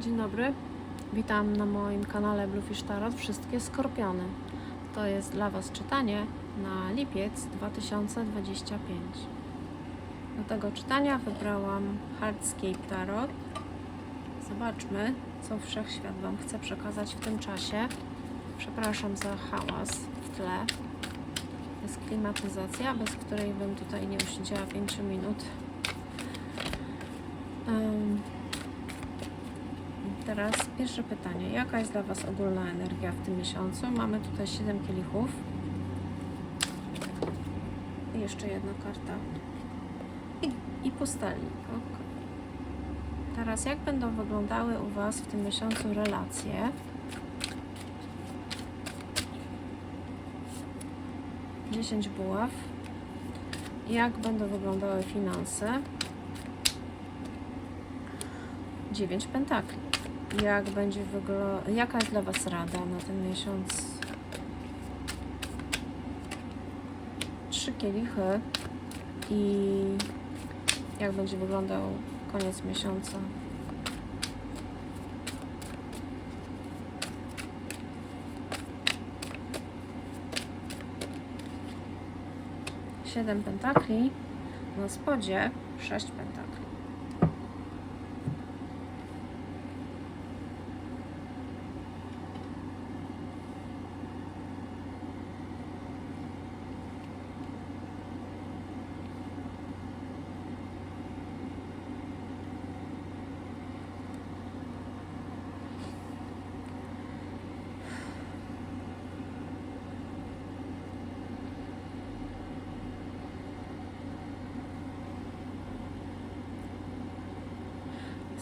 Dzień dobry, witam na moim kanale Bluefish Tarot Wszystkie Skorpiony. To jest dla Was czytanie na lipiec 2025. Do tego czytania wybrałam Hardscape Tarot. Zobaczmy, co Wszechświat Wam chce przekazać w tym czasie. Przepraszam za hałas w tle. Jest klimatyzacja, bez której bym tutaj nie usiedziała 5 minut. Em, Teraz pierwsze pytanie. Jaka jest dla Was ogólna energia w tym miesiącu? Mamy tutaj 7 kielichów. I jeszcze jedna karta. I, i pustelnik. Ok. Teraz jak będą wyglądały u Was w tym miesiącu relacje? Dziesięć buław. Jak będą wyglądały finanse? Dziewięć pentakli jak będzie wyglądać, jaka jest dla Was rada na ten miesiąc? Trzy kielichy i jak będzie wyglądał koniec miesiąca? Siedem pentakli, na spodzie sześć pentakli.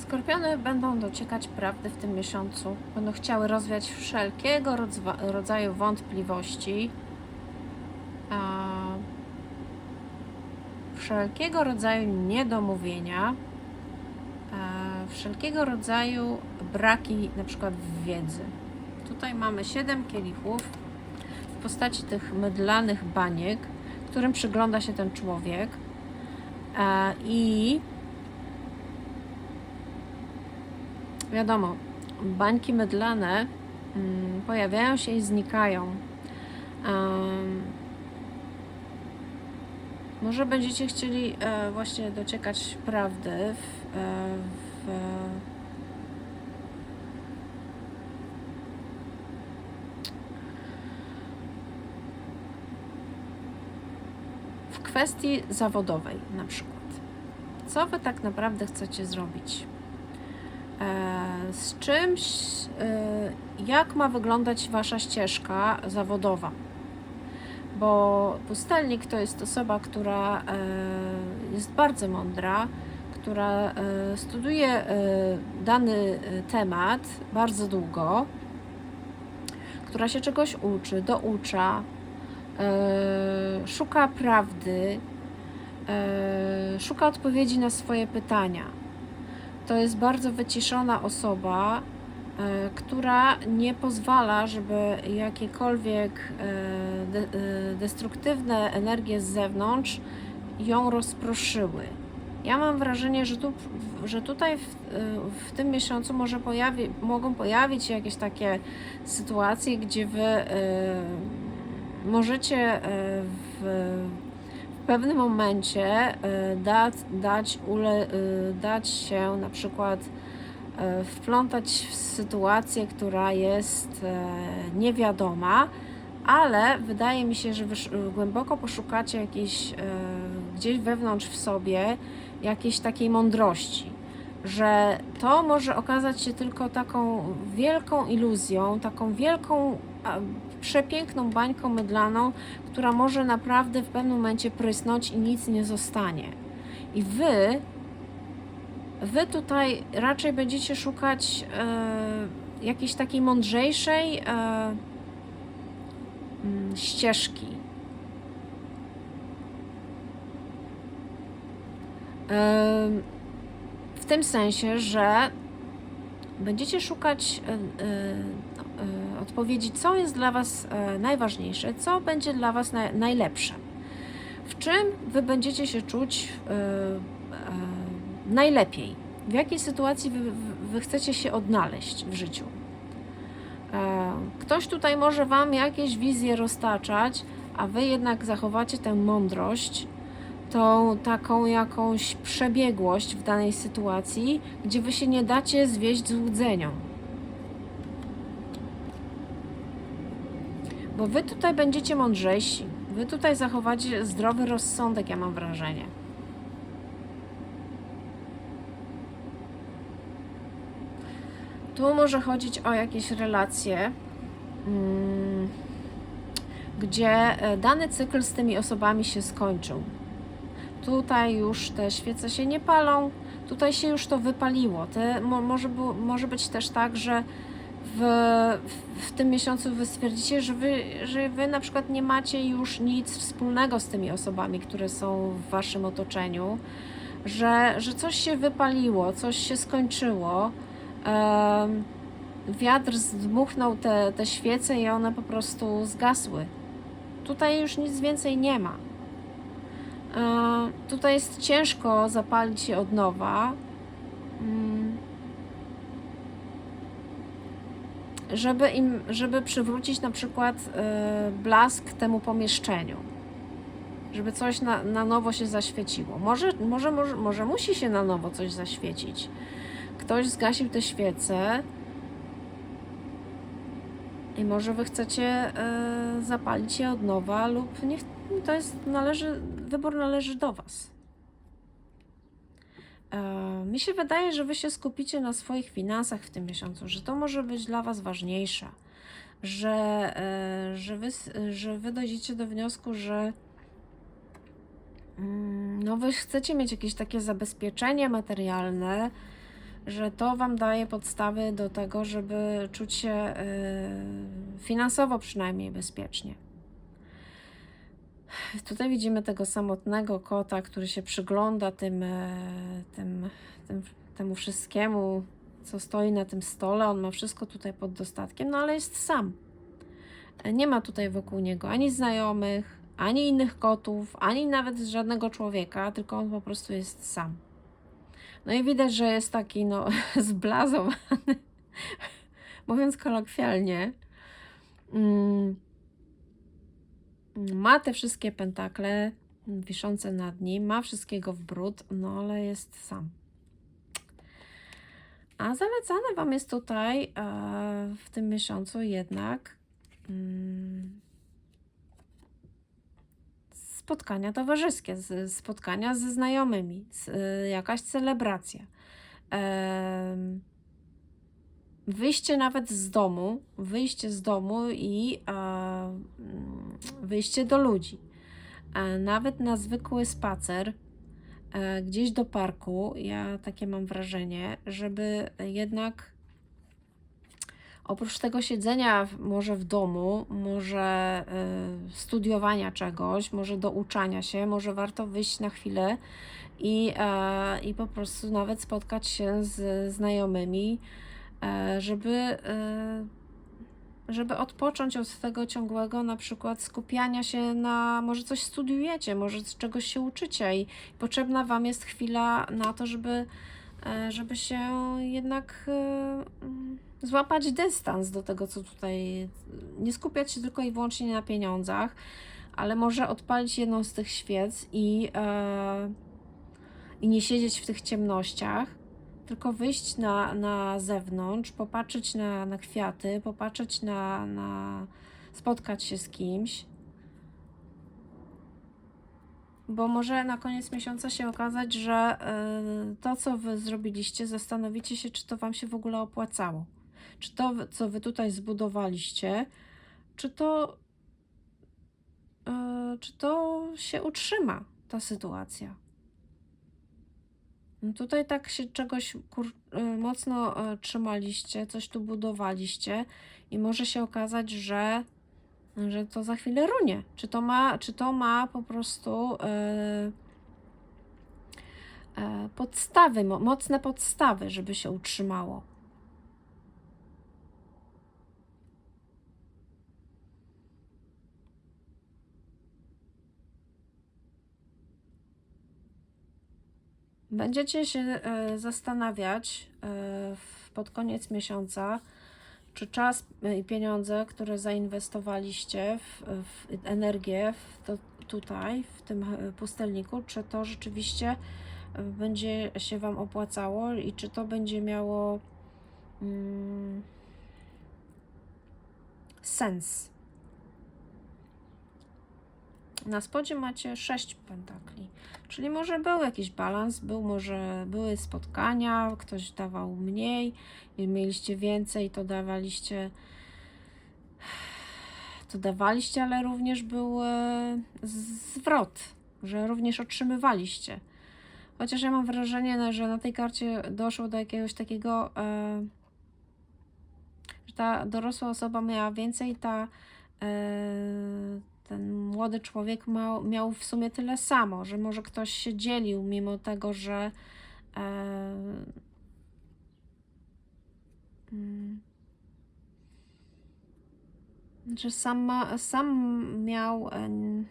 Skorpiony będą dociekać prawdy w tym miesiącu. Będą chciały rozwiać wszelkiego rodzaju wątpliwości, wszelkiego rodzaju niedomówienia, wszelkiego rodzaju braki, na przykład wiedzy. Tutaj mamy 7 kielichów w postaci tych mydlanych baniek, którym przygląda się ten człowiek. I wiadomo, bańki mydlane mm, pojawiają się i znikają. Em, może będziecie chcieli e, właśnie dociekać prawdy w, e, w w kwestii zawodowej na przykład. Co wy tak naprawdę chcecie zrobić? E, z czymś, e, jak ma wyglądać wasza ścieżka zawodowa. Bo pustelnik to jest osoba, która e, jest bardzo mądra, która studiuje dany temat bardzo długo, która się czegoś uczy, doucza, szuka prawdy, szuka odpowiedzi na swoje pytania to jest bardzo wyciszona osoba, e, która nie pozwala, żeby jakiekolwiek e, e, destruktywne energie z zewnątrz ją rozproszyły. Ja mam wrażenie, że, tu, że tutaj w, w tym miesiącu może pojawi, mogą pojawić się jakieś takie sytuacje, gdzie wy możecie w pewnym momencie e, dać, dać, ule, e, dać się na przykład e, wplątać w sytuację, która jest niewiadoma, ale wydaje mi się, że głęboko poszukacie jakiejś gdzieś wewnątrz w sobie jakiejś takiej mądrości, że to może okazać się tylko taką wielką iluzją, taką wielką, przepiękną bańką mydlaną, która może naprawdę w pewnym momencie prysnąć i nic nie zostanie. I wy, wy tutaj raczej będziecie szukać e, jakiejś takiej mądrzejszej e, mm, ścieżki. E, w tym sensie, że będziecie szukać e, e, no, odpowiedzi, co jest dla Was e, najważniejsze, co będzie dla Was naj, najlepsze. W czym Wy będziecie się czuć e, e, najlepiej? W jakiej sytuacji wy, wy, chcecie się odnaleźć w życiu. E, Ktoś tutaj może Wam jakieś wizje roztaczać, a Wy jednak zachowacie tę mądrość, tą taką jakąś przebiegłość w danej sytuacji, gdzie Wy się nie dacie zwieść złudzeniom. Bo Wy tutaj będziecie mądrzejsi. Wy tutaj zachowacie zdrowy rozsądek, ja mam wrażenie. Tu może chodzić o jakieś relacje, mm, gdzie e, dany cykl z tymi osobami się skończył. Tutaj już te świece się nie palą, tutaj się już to wypaliło. Te, mo, może, może być też tak, że w, w, tym miesiącu wy stwierdzicie, że wy, że wy na przykład nie macie już nic wspólnego z tymi osobami, które są w waszym otoczeniu, że, że coś się wypaliło, coś się skończyło. Wiatr zdmuchnął te, te świece i one po prostu zgasły. Tutaj już nic więcej nie ma. E, tutaj jest ciężko zapalić je od nowa. Mm. Żeby im, żeby przywrócić na przykład e, blask temu pomieszczeniu. Żeby coś na, na nowo się zaświeciło. Może, może, może, może musi się na nowo coś zaświecić. Ktoś zgasił te świece i może wy chcecie e, zapalić je od nowa lub nie, to jest należy, wybór należy do was. E, mi się wydaje, że wy się skupicie na swoich finansach w tym miesiącu, że to może być dla was ważniejsze, że, e, że, wy, że wy dojdziecie do wniosku, że mm, no wy chcecie mieć jakieś takie zabezpieczenie materialne, że to Wam daje podstawy do tego, żeby czuć się y, finansowo przynajmniej bezpiecznie. Tutaj widzimy tego samotnego kota, który się przygląda tym, e, tym, tym, temu wszystkiemu, co stoi na tym stole. On ma wszystko tutaj pod dostatkiem, no ale jest sam. E, Nie ma tutaj wokół niego ani znajomych, ani innych kotów, ani nawet żadnego człowieka, tylko on po prostu jest sam. No i widać, że jest taki no zblazowany, mówiąc kolokwialnie. Mm. Ma te wszystkie pentakle wiszące nad nim, ma wszystkiego w brud, no ale jest sam. A zalecane Wam jest tutaj e, w tym miesiącu jednak mm, spotkania towarzyskie, spotkania ze znajomymi, y, jakaś celebracja. Em, wyjście nawet z domu, wyjście z domu i e, wyjście do ludzi. E, nawet na zwykły spacer, e, gdzieś do parku, ja takie mam wrażenie, żeby jednak oprócz tego siedzenia może w domu, może y, studiowania czegoś, może douczania się, może warto wyjść na chwilę i, e, i po prostu nawet spotkać się z znajomymi, e, żeby, e, żeby odpocząć od tego ciągłego na przykład skupiania się na, może coś studiujecie, może z czegoś się uczycie i potrzebna Wam jest chwila na to, żeby, e, żeby się jednak e, złapać dystans do tego, co tutaj, nie skupiać się tylko i wyłącznie na pieniądzach, ale może odpalić jedną z tych świec i, e, i nie siedzieć w tych ciemnościach, tylko wyjść na, na zewnątrz, popatrzeć na, na kwiaty, popatrzeć na, na. spotkać się z kimś. Bo może na koniec miesiąca się okazać, że y, to, co wy zrobiliście, zastanowicie się, czy to wam się w ogóle opłacało. Czy to, co wy tutaj zbudowaliście, czy to, y, czy to się utrzyma, ta sytuacja. No Tutaj tak się czegoś y, mocno y, trzymaliście, coś tu budowaliście i może się okazać, że, że to za chwilę runie. Czy to ma, czy to ma po prostu y, podstawy, mo- mocne podstawy, żeby się utrzymało. Będziecie się e, zastanawiać e, pod koniec miesiąca, czy czas y, i pieniądze, które zainwestowaliście w, w energię w to, tutaj, w tym pustelniku, czy to rzeczywiście będzie się Wam opłacało i czy to będzie miało mm, sens. Na spodzie macie 6 pentakli, czyli może był jakiś balans, był może były spotkania, ktoś dawał mniej, mieliście więcej, to dawaliście to dawaliście, ale również był e, zwrot, że również otrzymywaliście. Chociaż ja mam wrażenie, no, że na tej karcie doszło do jakiegoś takiego, e, że ta dorosła osoba miała więcej, ta e, ten młody człowiek ma, miał w sumie tyle samo, że może ktoś się dzielił, mimo tego, że e, mm, że sam, sam miał em,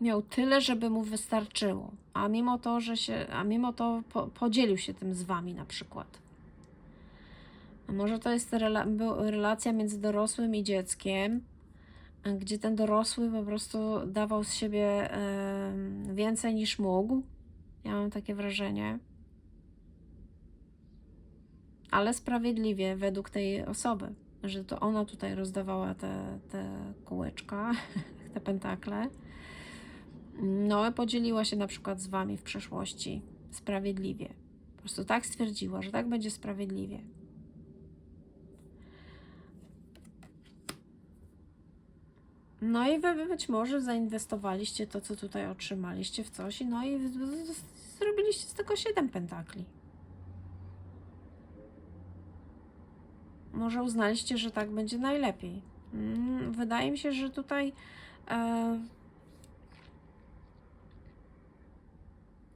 miał tyle, żeby mu wystarczyło, a mimo to, że się, a mimo to po, podzielił się tym z wami na przykład. A może to jest relacja między dorosłym i dzieckiem, a gdzie ten dorosły po prostu dawał z siebie więcej niż mógł. Ja mam takie wrażenie. Ale sprawiedliwie według tej osoby, że to ona tutaj rozdawała te, te kółeczka, te pentakle. No, podzieliła się na przykład z wami w przeszłości sprawiedliwie. Po prostu tak stwierdziła, że tak będzie sprawiedliwie. No i wy być może zainwestowaliście to, co tutaj otrzymaliście w coś, no i zrobiliście z tego 7 pentakli. Może uznaliście, że tak będzie najlepiej. Mm, Wydaje mi się, że tutaj e,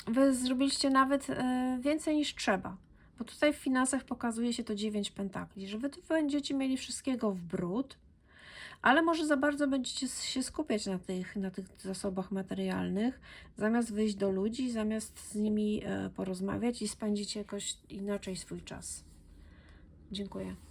wy zrobiliście nawet e, więcej niż trzeba. Bo tutaj w finansach pokazuje się to 9 pentakli, że wy tu będziecie mieli wszystkiego w brud, ale może za bardzo będziecie się skupiać na tych, na tych zasobach materialnych, zamiast wyjść do ludzi, zamiast z nimi e, porozmawiać i spędzić jakoś inaczej swój czas. Dziękuję.